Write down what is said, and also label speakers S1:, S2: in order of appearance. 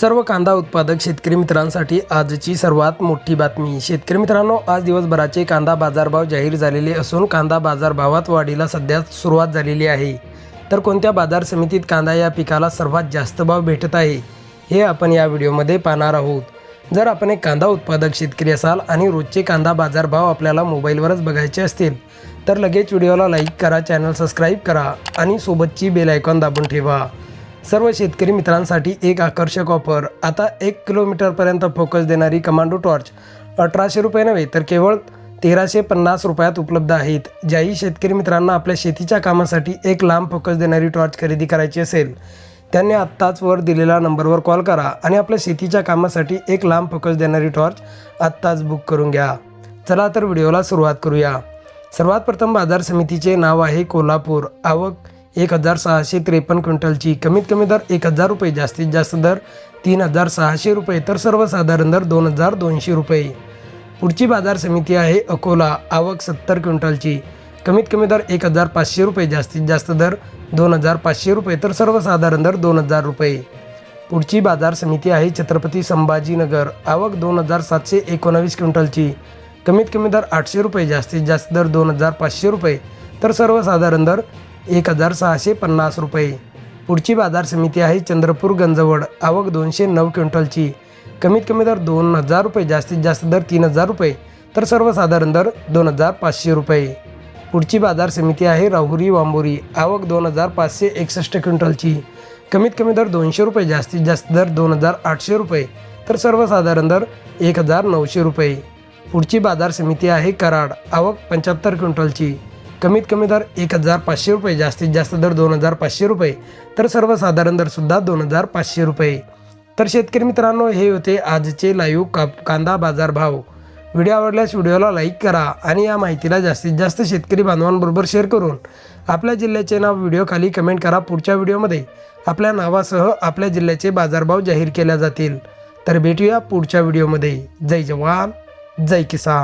S1: सर्व कांदा उत्पादक शेतकरी मित्रांसाठी आजची सर्वात मोठी बातमी. शेतकरी मित्रांनो आज दिवसभराचे कांदा बाजारभाव जाहीर झालेले असून कांदा बाजारभावात वाढीला सध्या सुरुवात झालेली आहे. तर कोणत्या बाजार समितीत कांदा या पिकाला सर्वात जास्त भाव भेटत आहे हे आपण या व्हिडिओमध्ये पाहणार आहोत. जर आपण एक कांदा उत्पादक शेतकरी असाल आणि रोजचे कांदा बाजारभाव आपल्याला मोबाईलवरच बघायचे असतील तर लगेच व्हिडिओला लाईक करा चॅनल सबस्क्राईब करा आणि सोबतची बेल आयकॉन दाबून ठेवा. सर्व शेतकरी मित्रांसाठी एक आकर्षक ऑफर आता एक किलोमीटरपर्यंत फोकस देणारी कमांडो टॉर्च अठराशे रुपये नव्हे तर केवळ तेराशे पन्नास रुपयात उपलब्ध आहेत. ज्याही शेतकरी मित्रांना आपल्या शेतीच्या कामासाठी एक लांब फोकस देणारी टॉर्च खरेदी करायची असेल त्यांनी आत्ताच वर दिलेल्या नंबरवर कॉल करा आणि आपल्या शेतीच्या कामासाठी एक लांब फोकस देणारी टॉर्च आत्ताच बुक करून घ्या. चला तर व्हिडिओला सुरुवात करूया. सर्वात प्रथम बाजार समितीचे नाव आहे कोल्हापूर. आवक एक हजार सहाशे त्रेपन्न क्विंटलची कमीत कमी दर एक हजार रुपये जास्तीत जास्त दर तीन हजार सहाशे रुपये तर सर्वसाधारण दर दोन हजार दोनशे रुपये. पुढची बाजार समिती आहे अकोला आवक सत्तर क्विंटलची. कमीत कमी दर एक हजार पाचशे रुपये जास्तीत जास्त दर दोन हजार पाचशे रुपये तर सर्वसाधारण दर दोन हजार रुपये. पुढची बाजार समिती आहे छत्रपती संभाजीनगर आवक दोन हजार सातशे एकोणावीस क्विंटलची. कमीत कमी दर आठशे रुपये जास्तीत जास्त दर दोन हजार पाचशे रुपये तर सर्वसाधारण दर एक हजार सहाशे पन्नास रुपये. पुढची बाजार समिती आहे चंद्रपूर गंजवड. आवक दोनशे नऊ क्विंटलची. कमीत कमी दर दोन हजार रुपये जास्तीत जास्त दर तीन हजार रुपये तर सर्वसाधारण दर दोन हजार पाचशे रुपये. पुढची बाजार समिती आहे राहुरी वांबोरी. आवक दोन हजार पाचशे एकसष्ट क्विंटलची. कमीत कमी दर दोनशे रुपये जास्तीत जास्त दर दोन हजार आठशे रुपये तर सर्वसाधारण दर एक हजार नऊशे रुपये. पुढची बाजार समिती आहे कराड. आवक पंच्याहत्तर क्विंटलची. कमीत कमी दर एक हजार पाचशे रुपये जास्तीत जास्त दर दोन हजार पाचशे रुपये. तर सर्वसाधारण दरसुद्धा दोन हजार पाचशे रुपये. तर शेतकरी मित्रांनो हे होते आजचे लाईव्ह काप कांदा बाजार भाव. व्हिडिओ आवडल्यास व्हिडिओला लाईक करा आणि या माहितीला जास्तीत जास्त शेतकरी बांधवांबरोबर शेअर करून आपल्या जिल्ह्याचे नाव व्हिडिओ खाली कमेंट करा पुढच्या व्हिडिओमध्ये. आपल्या नावासह आपल्या जिल्ह्याचे बाजारभाव जाहीर केल्या जातील. तर भेटूया पुढच्या व्हिडिओमध्ये. जय जवान जय किसान.